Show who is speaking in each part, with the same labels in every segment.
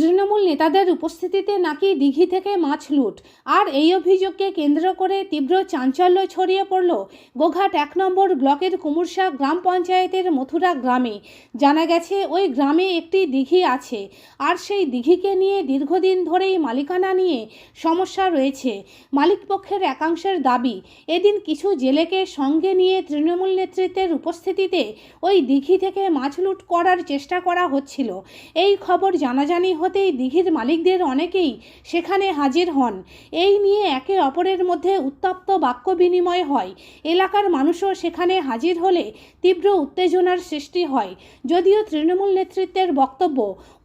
Speaker 1: তৃণমূল নেতাদের উপস্থিতিতে নাকি দিঘি থেকে মাছ লুট। আর এই অভিযোগকে কেন্দ্র করে তীব্র চাঞ্চল্য ছড়িয়ে পড়ল গোঘাট এক নম্বর ব্লকের কুমুরশা গ্রাম পঞ্চায়েতের মথুরা গ্রামে। জানা গেছে, ওই গ্রামে একটি দিঘি আছে আর সেই দিঘিকে নিয়ে দীর্ঘদিন ধরেই মালিকানা নিয়ে সমস্যা রয়েছে। মালিকপক্ষের একাংশের দাবি, এদিন কিছু জেলেকে সঙ্গে নিয়ে তৃণমূল নেতৃত্বের উপস্থিতিতে ওই দিঘি থেকে মাছ লুট করার চেষ্টা করা হচ্ছিল। এই খবর জানাজানি হতেই দিঘির মালিকদের অনেকেই সেখানে হাজির হন। এই নিয়ে একে অপরের মধ্যে উত্তপ্ত বাক্য বিনিময় হয়। এলাকার মানুষও সেখানে হাজির হলে তীব্র উত্তেজনার সৃষ্টি হয়। যদিও তৃণমূল নেতৃত্বের বক্তব্য,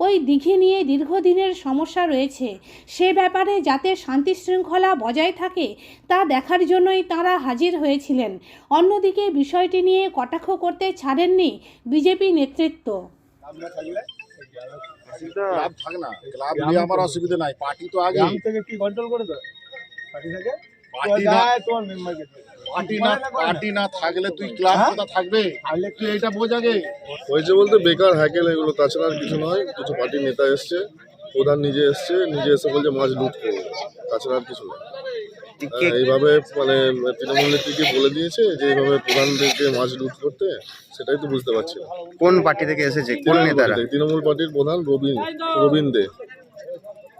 Speaker 1: ওই দিঘি নিয়ে দীর্ঘদিনের সমস্যা রয়েছে। সে ব্যাপারে যাতে শান্তি শৃঙ্খলা বজায় থাকে, তা দেখার জন্যই তারা হাজির হয়েছিলেন। অন্যদিকে বিষয়টি নিয়ে কটাক্ষ করতে ছাড়েননি বিজেপি নেতৃত্ব।
Speaker 2: ক্লাব থাক না ক্লাব নিয়ে আমার অসুবিধা নাই পার্টি তো আগে
Speaker 3: থেকে কি কন্ট্রোল করে তো পার্টি থেকে?
Speaker 2: পার্টি না
Speaker 3: যায় তোমার মেম্বারকে
Speaker 2: পার্টি না পার্টি না থাকলে তুই ক্লাব
Speaker 3: হ্যাঁ?
Speaker 2: কোথা থাকবে? তুই এটা
Speaker 4: হয়েছে বলতে বেকার হ্যাকেল এগুলো তাছাড়া আর কিছু নয় কিছু পার্টির নেতা এসছে প্রধান নিজে এসছে নিজে এসে বলছে মাছ লুট করবে তাছাড়া আর কিছু নয়। এইভাবে মানে তৃণমূল নেত্রীকে বলে দিয়েছে যে এইভাবে প্রধানদেরকে মাছ লুট করতে সেটাই তো বুঝতে পারছি না।
Speaker 5: কোন পার্টি থেকে এসেছে? কোন নেতারা?
Speaker 4: তৃণমূল পার্টির প্রধান রবীন রবীন দে।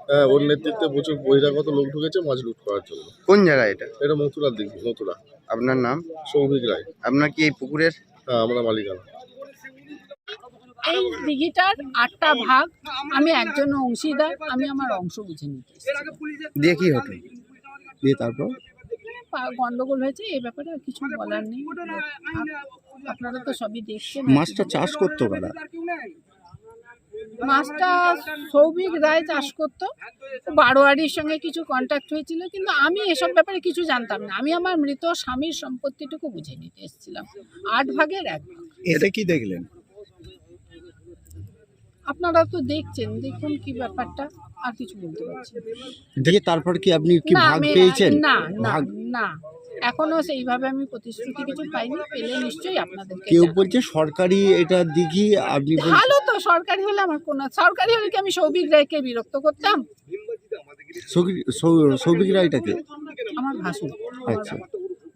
Speaker 4: হ্যাঁ ওর নেতৃত্বে প্রচুর বহিরাগত লোক ঢুকেছে মাছ লুট করার জন্য।
Speaker 5: কোন জায়গায় এটা?
Speaker 4: এটা মথুরার দিক মথুরা।
Speaker 5: আপনার নাম?
Speaker 4: সৌভিক রায়।
Speaker 5: আপনার কি এই পুকুরের?
Speaker 4: হ্যাঁ আমরা মালিকানা।
Speaker 6: এই দিঘিটার আটটা ভাগ আমি একজন অংশীদার আমি আমার অংশ বুঝে নিতে।
Speaker 5: দিয়ে কি হতো? দিয়ে তারপর?
Speaker 6: গন্ডগোল হয়েছে এই ব্যাপারে আর কিছু বলার নেই। আপনারা তো সবই দেখছেন।
Speaker 5: মাছটা চাষ করতো কারা?
Speaker 6: মাছটা সৌভিক রায় চাষ করতো। বারোয়ারির সঙ্গে কিছু কন্ট্যাক্ট হয়েছিল কিন্তু আমি এসব ব্যাপারে কিছু জানতাম না। আমি আমার মৃত স্বামীর সম্পত্তিটুকু বুঝে নিতে এসেছিলাম। আট ভাগের এক ভাগ।
Speaker 5: এটা কি দেখলেন?
Speaker 6: আপনারা তো দেখছেন দেখুন কি ব্যাপারটা। আর কিছু বলতে পারছি না।
Speaker 5: দিয়ে তারপর কি আপনি কি
Speaker 6: না,
Speaker 5: ভাগ
Speaker 6: আমি-
Speaker 5: পেয়েছেন?
Speaker 6: না না
Speaker 5: ভাগ?
Speaker 6: না। এখনও সেইভাবে আমি প্রতিশ্রুতি কিছু পাইনি পেলে নিশ্চয়ই আপনাদেরকে
Speaker 5: কেউ
Speaker 6: জানাব।
Speaker 5: বলছে সরকারি এটা দিঘি আপনি বলছেন
Speaker 6: ভালো তো সরকারি হলে আমার কোন সরকারি হলে কি আমি সৌভিক রায়কে বিরক্ত করতাম?
Speaker 5: সৌভিক- সৌ- সৌভিক রায়টাকে?
Speaker 6: আমার ভাসুর।
Speaker 5: আচ্ছা।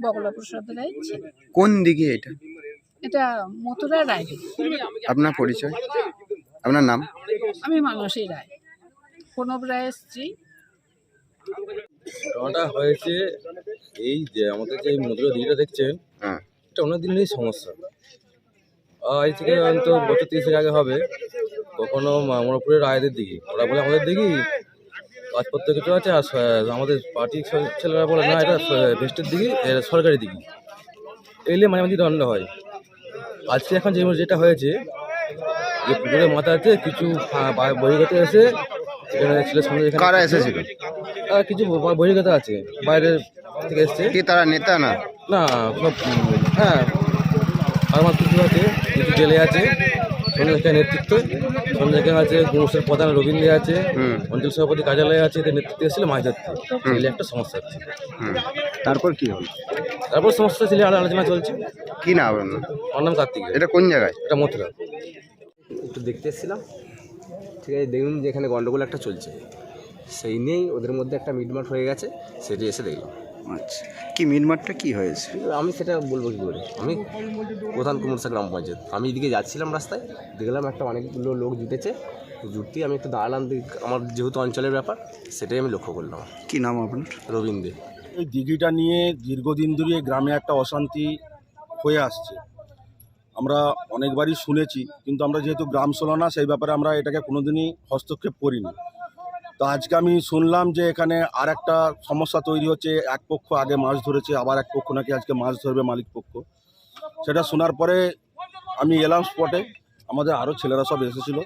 Speaker 6: বগলা প্রসাদ রায় ছেলে।
Speaker 5: কোন দিঘি এটা?
Speaker 6: এটা মথুরা রায়।
Speaker 5: আপনার পরিচয়? আপনার নাম?
Speaker 6: আমি মানসী রায়। প্রণব স্ত্রী
Speaker 7: ঘটনাটা হয়েছে এই যে আমাদের যে মধুরা দিঘিটা দেখছেন
Speaker 5: হ্যাঁ।
Speaker 7: এটা অনেক দিনেরই সমস্যা। আজ থেকে হয়তো বছর তিরিশেক আগে হবে। কখনো মনোপুরের রায়দের দিকে। ওরা বলে আমাদের দিঘি কাজপত্র কিছু আছে আর আমাদের পার্টির ছেলেরা বলে না এটা ভেস্টের দিঘি এটা সরকারি দিঘি এলে মাঝে মাঝে দণ্ড হয়। আজকে এখন যে যেটা হয়েছে যে পুকুরের মাথাতে কিছু আহ, বা- এসে এখানে ছেলের সঙ্গে এখানে
Speaker 5: কারা এসেছিল?
Speaker 7: কিছু ব- বহির্গত আছে। বাইরের থেকে এসছে।
Speaker 5: কি তারা নেতা না?
Speaker 7: না সব উম, হ্যাঁ আমার কিছু আছে কিছু জেলে আছে সন্ধ্যাকে নেতৃত্ব সন্ধ্যাকে আছে গুমসের প্রধান রবীন্দ্র আছে
Speaker 5: হুম।
Speaker 7: অঞ্চল সভাপতি কার্যালয়ে আছে এদের নেতৃত্বে এসেছিল মাছ ধরতে ছেলে একটা সমস্যা আছে
Speaker 5: হুম। তারপর কি হলো?
Speaker 7: তারপর সমস্যা ছেলে আর আলোচনা চলছে।
Speaker 5: কি না আপনার?
Speaker 7: আমার নাম কার্তিক।
Speaker 5: এটা কোন জায়গায়?
Speaker 7: এটা মথুরা।
Speaker 8: একটু দেখতে এসেছিলাম। ঠিক আছে দেখুন যে এখানে গন্ডগোল একটা চলছে। সেই নিয়েই ওদের মধ্যে একটা মিটমাট হয়ে গেছে সেটি এসে দেখলাম।
Speaker 5: আচ্ছা কি মিনমারটা কি হয়েছে?
Speaker 8: আমি সেটা বলব কী করে? আমি প্রধান কুমুরসা গ্রাম পঞ্চায়েত। আমি এদিকে যাচ্ছিলাম রাস্তায় দেখলাম একটা অনেকগুলো লোক জুটেছে। জুটতেই আমি একটু দাঁড়ালাম দিক- আমার যেহেতু অঞ্চলের ব্যাপার সেটাই আমি লক্ষ্য করলাম।
Speaker 5: কি নাম আপনার?
Speaker 8: রবীন্দ্র
Speaker 2: এই দিঘিটা নিয়ে দীর্ঘদিন ধরে গ্রামে একটা অশান্তি হয়ে আসছে। আমরা অনেকবারই শুনেছি, কিন্তু আমরা যেহেতু গ্রাম ছিল না, সেই ব্যাপারে আমরা এটাকে কোনোদিনই হস্তক্ষেপ করিনি। তো আজকে আমি শুনলাম যে এখানে আর একটা সমস্যা তৈরি হচ্ছে, এক পক্ষ আগে মাছ ধরেছে, আবার এক পক্ষ নাকি আজকে মাছ ধরবে মালিক পক্ষ। সেটা শোনার পরে আমি এলাম স্পটে আমাদের আরও ছেলেরা সব এসেছিল।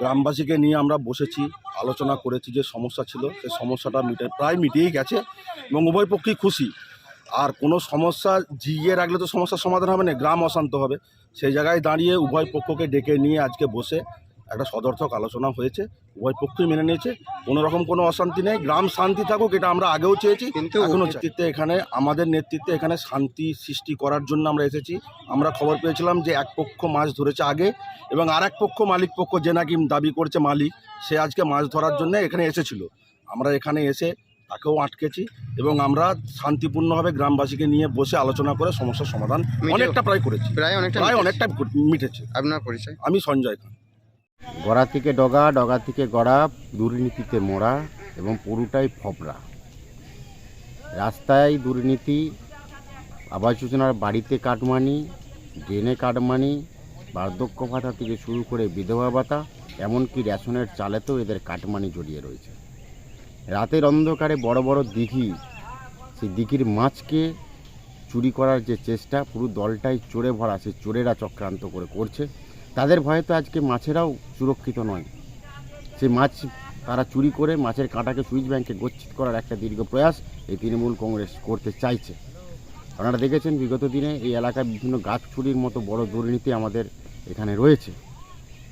Speaker 2: গ্রামবাসীকে নিয়ে আমরা বসেছি, আলোচনা করেছি যে সমস্যা ছিল, সেই সমস্যাটা মিটে, প্রায় মিটিয়েই গেছে এবং উভয় পক্ষেই খুশি। আর কোনো সমস্যা জিগিয়ে রাখলে তো সমস্যার সমাধান হবে না গ্রাম অশান্ত হবে। সেই জায়গায় দাঁড়িয়ে উভয় পক্ষকে ডেকে নিয়ে আজকে বসে একটা সদর্থক আলোচনা হয়েছে উভয় পক্ষই মেনে নিয়েছে। কোনো রকম কোনো অশান্তি নেই গ্রাম শান্তি থাকুক এটা আমরা আগেও চেয়েছি
Speaker 5: কিন্তু
Speaker 2: এখনও নেতৃত্বে এখানে আমাদের নেতৃত্বে এখানে শান্তি সৃষ্টি করার জন্য আমরা এসেছি। আমরা খবর পেয়েছিলাম যে এক পক্ষ মাছ ধরেছে আগে এবং আর এক পক্ষ মালিক পক্ষ যে নাকি দাবি করছে মালিক সে আজকে মাছ ধরার জন্য এখানে এসেছিল। আমরা এখানে এসে তাকেও আটকেছি এবং আমরা শান্তিপূর্ণভাবে গ্রামবাসীকে নিয়ে বসে আলোচনা করে সমস্যার সমাধান অনেকটা প্রায় করেছি।
Speaker 5: প্রায় অনেকটা
Speaker 2: প্রায়
Speaker 5: মিটেছে।
Speaker 2: অনেকটা মিটেছে।
Speaker 5: আপনার পরিচয়?
Speaker 2: আমি সঞ্জয় খান।
Speaker 9: গড়া থেকে ডগা ডগা থেকে গড়া দুর্নীতিতে মোড়া এবং পুরোটাই ফবরা। রাস্তায় দুর্নীতি আবাস যোজনার বাড়িতে কাটমানি ড্রেনে কাটমানি বার্ধক্য ভাতা থেকে শুরু করে বিধবা ভাতা এমনকি রেশনের চালেতেও এদের কাটমানি জড়িয়ে রয়েছে। রাতের অন্ধকারে বড় বড় দিঘি, সেই দিঘির মাছকে চুরি করার যে চেষ্টা, পুরো দলটাই চোরে ভরা, সেই চোরেরা চক্রান্ত করে করছে। তাদের ভয়ে তো আজকে মাছেরাও সুরক্ষিত নয়। সেই মাছ তারা চুরি করে মাছের কাঁটাকে সুইচ ব্যাংকে গচ্ছিত করার একটা দীর্ঘ প্রয়াস এই তৃণমূল কংগ্রেস করতে চাইছে। আপনারা দেখেছেন, বিগত দিনে এই এলাকায় বিভিন্ন গাছ চুরির মতো বড় দুর্নীতি আমাদের এখানে রয়েছে।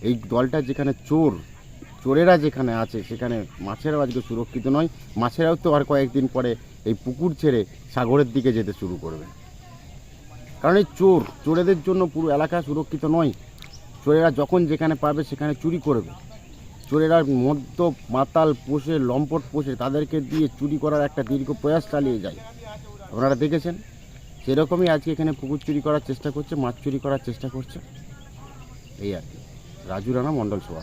Speaker 9: এই দলটা যেখানে চোর চোরেরা যেখানে আছে, সেখানে মাছেরাও আজকে সুরক্ষিত নয়। মাছেরাও তো আর কয়েকদিন পরে এই পুকুর ছেড়ে সাগরের দিকে যেতে শুরু করবে। কারণ এই চোর, চোরেদের জন্য পুরো এলাকা সুরক্ষিত নয়। চোরেরা যখন যেখানে পাবে সেখানে চুরি করবে। চোরেরা মদ্য মাতাল পোষে, লম্পট পোষে তাদেরকে দিয়ে চুরি করার একটা দীর্ঘ প্রয়াস চালিয়ে যায়। আপনারা দেখেছেন? সেরকমই আজকে এখানে পুকুর চুরি করার চেষ্টা করছে, মাছ চুরি করার চেষ্টা করছে। এই আর কি। রাজু রানা, মণ্ডল সভা